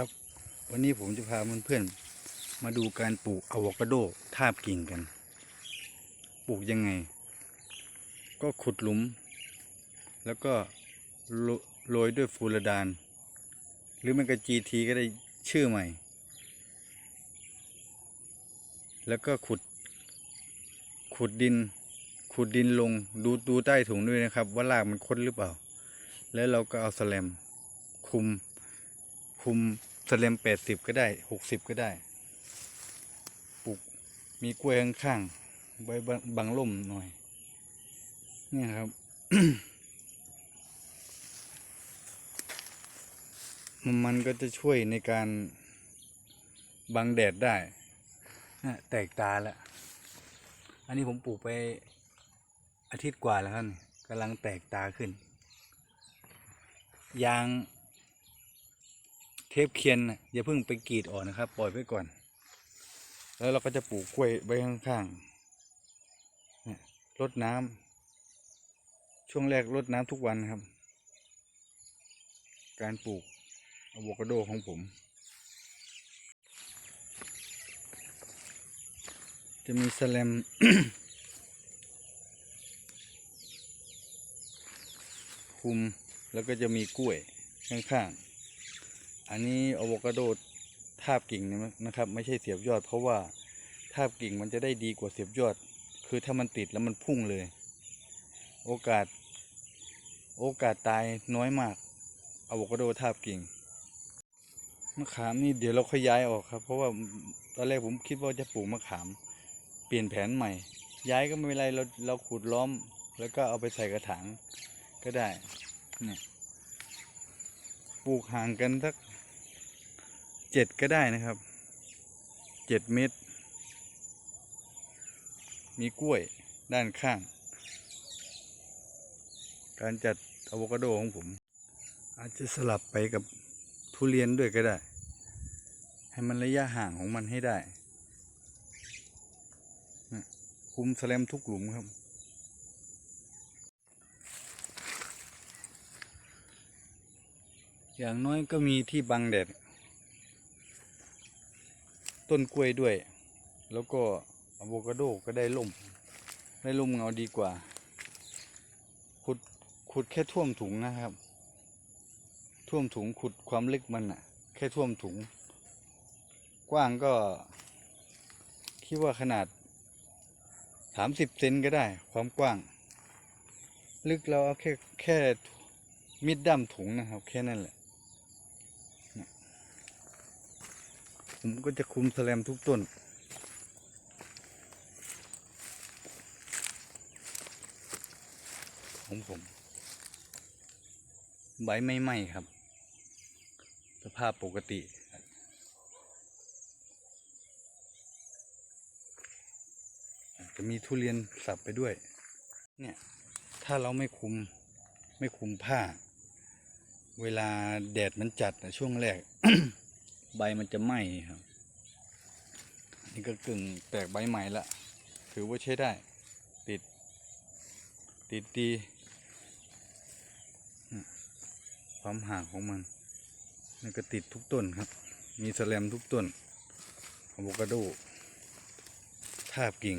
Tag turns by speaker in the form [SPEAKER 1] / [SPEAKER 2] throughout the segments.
[SPEAKER 1] ครับ วันนี้ผมจะพาเพื่อนๆมาดูการปลูกอะโวคาโดทาบกิ่งกัน ปลูกยังไง ก็ขุดหลุม แล้วก็โรยด้วยฟูรดาน หรือมันก็จีทีก็ได้ชื่อใหม่ แล้วก็ขุด ขุดดิน ขุดดินลงดูดูใต้ถุงด้วยนะครับ ว่ารากมันค้นหรือเปล่า แล้วเราก็เอาสแลมคุม คุมสแลมแปดสิบก็ได้หกสิบก็ได้ ปลูกมีกล้วยข้างๆไว้บังบังล่มหน่อย เนี่ยครับมันมันก็จะช่วยในการบังแดดได้นะแตกตาแล้ว อันนี้ผมปลูกไปอาทิตย์กว่าแล้วครับนี่กำลังแตกตาขึ้น ยาง ทปเคียนนะอย่าเพิ่งไปกรีดออกนะครับ ปล่อยไว้ก่อน แล้วเราก็จะปลูกกล้วยไว้ข้างๆเนี่ยรดน้ำช่วงแรกรดน้ำทุกวันครับ การปลูกอะโวคาโดของผม จะมีสแลมคุมแล้วก็จะมีกล้วยข้างๆ อันนี้อะโวคาโดทาบกิ่งนะครับ ไม่ใช่เสียบยอด เพราะว่าทาบกิ่งมันจะได้ดีกว่าเสียบยอด คือถ้ามันติดแล้วมันพุ่งเลย โอกาส โอกาสตายน้อยมากอะโวคาโดทาบกิ่งมะขามนี่เดี๋ยวเราขยายออกครับ เพราะว่าตอนแรกผมคิดว่าจะปลูกมะขาม เปลี่ยนแผนใหม่ ย้ายก็ไม่เป็นไรเราเราขุดล้อม แล้วก็เอาไปใส่กระถางก็ได้เนี่ยปลูกห่างกันสัก เจ็ดก็ได้นะครับเจ็ดเมตรมีกล้วยด้านข้าง การจัดอะโวคาโดของผม อาจจะสลับไปกับทุเรียนด้วยก็ได้ ให้มันระยะห่างของมันให้ได้คุมแสแลมทุกหลุมครับ อย่างน้อยก็มีที่บังแดด ต้นกล้วยด้วย แล้วก็อะโวคาโดก็ได้ล่ม ได้ล่มเงาดีกว่า ขุดขุดแค่ท่วมถุงนะครับ ท่วมถุงขุดความลึกมันอะแค่ท่วมถุง กว้างก็ คิดว่าขนาดสามสิบเซนก็ได้ ความกว้าง ลึกเราเอาแค่แค่มิดด้ามถุงนะครับ แค่นั้นแหละ ผมก็จะคุมแสลมทุกต้น ของผม ใบไม่ไหม้ครับ สภาพปกติจะมีทุเรียนสับไปด้วย เนี่ย ถ้าเราไม่คุม ไม่คุมผ้า เวลาแดดมันจัดนะช่วงแรก ใบมันจะไหม้ครับ นี่ก็กึ่งแตกใบใหม่ละ ถือว่าใช้ได้ ติด ติดดีความห่างของมันนี่ก็ติดทุกต้นครับ มีแสแลมทุกต้นอะโวคาโดทาบกิ่ง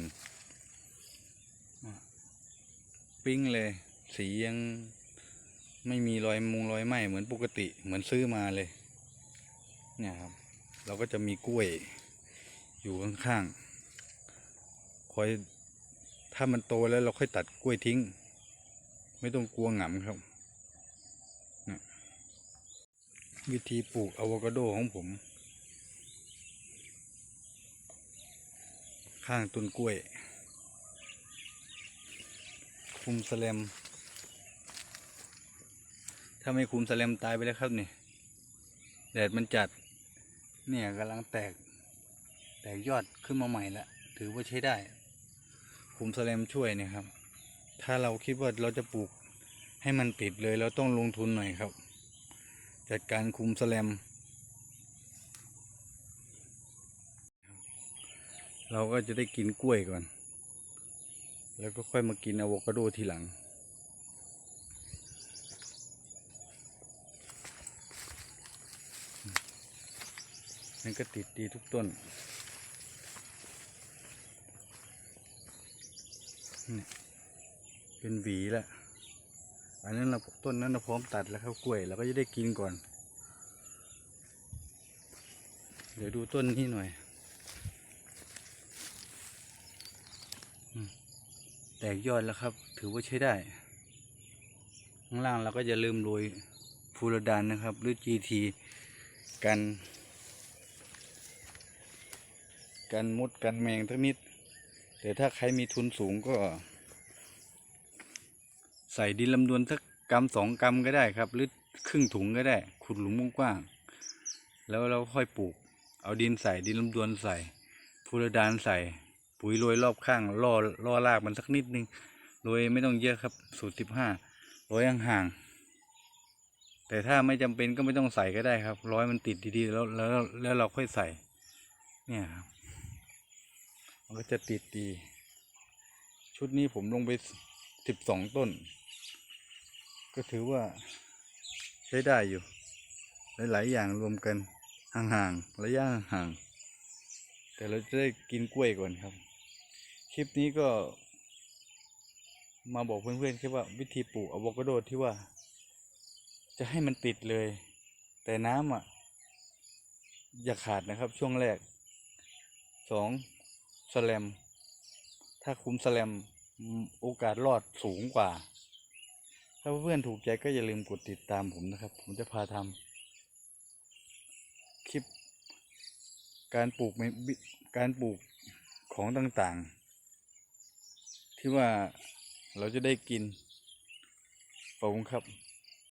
[SPEAKER 1] ปิ้งเลย สียังไม่มีรอยมุงรอยไหม้เหมือนปกติเหมือนซื้อมาเลย เนี่ยครับ เราก็จะมีกล้วยอยู่ข้างๆคอยถ้ามันโตแล้วเราค่อยตัดกล้วยทิ้ง ไม่ต้องกลัวหงำครับนะวิธีปลูกอะโวคาโดของผม ข้างต้นกล้วย คุมแสแลม ถ้าไม่คุมแสแลมตายไปแล้วครับนี่ แดดมันจัด เนี่ยกำลังแตก แตกยอดขึ้นมาใหม่ละถือว่าใช้ได้คุมแสแลมช่วยเนี่ยครับ ถ้าเราคิดว่าเราจะปลูกให้มันติดเลยเราต้องลงทุนหน่อยครับ จัดการคุมแสแลม เราก็จะได้กินกล้วยก่อน แล้วก็ค่อยมากินอะโวคาโดทีหลัง นก็ติดดีทุกต้นนี่เป็นหวีแล้วอันนั้นเราต้นนั้นเราพร้อมตัดแล้วครับกล้วยเราก็จะได้กินก่อน เดี๋ยวดูต้นนี้หน่อย แตกยอดแล้วครับ ถือว่าใช้ได้ ข้างล่างเราก็จะลืมโรยฟูรดานนะครับ หรือ GT กัน กันมดกันแมงทั้งนิด แต่ถ้าใครมีทุนสูงก็ ใส่ดินลำดวนสักกำสองกำก็ได้ครับ หรือครึ่งถุงก็ได้ ขุดหลุมกว้างๆแล้วเราค่อยปลูก เอาดินใส่ดินลำดวนใส่ฟูรดานใส่ ปุ๋ยโรยรอบข้างล่อล่อรากมันสักนิดนึงโรยไม่ต้องเยอะครับสูตรสิบห้าโรยห่างๆแต่ถ้าไม่จำเป็นก็ไม่ต้องใส่ก็ได้ครับ ร้อยมันติดดีๆแล้วแล้วแล้วเราค่อยใส่ เนี่ยครับ มันก็จะติดดี ชุดนี้ผมลงไปสิบสองต้น ก็ถือว่าใช้ได้อยู่ หลาย ๆ อย่างรวมกันห่างๆระยะห่างๆแต่เราจะได้กินกล้วยก่อนครับ คลิปนี้ก็มาบอกเพื่อนๆแค่ว่าวิธีปลูกอะโวคาโดที่ว่า จะให้มันติดเลย แต่น้ำอะ อย่าขาดนะครับช่วงแรกสอง สแลม ถ้าคุมสแลมโอกาสรอดสูงกว่า ถ้าเพื่อนถูกใจก็อย่าลืมกดติดตามผมนะครับ ผมจะพาทำคลิป การปลูกการปลูกของต่างๆ ที่ว่าเราจะได้กินขอบคุณครับ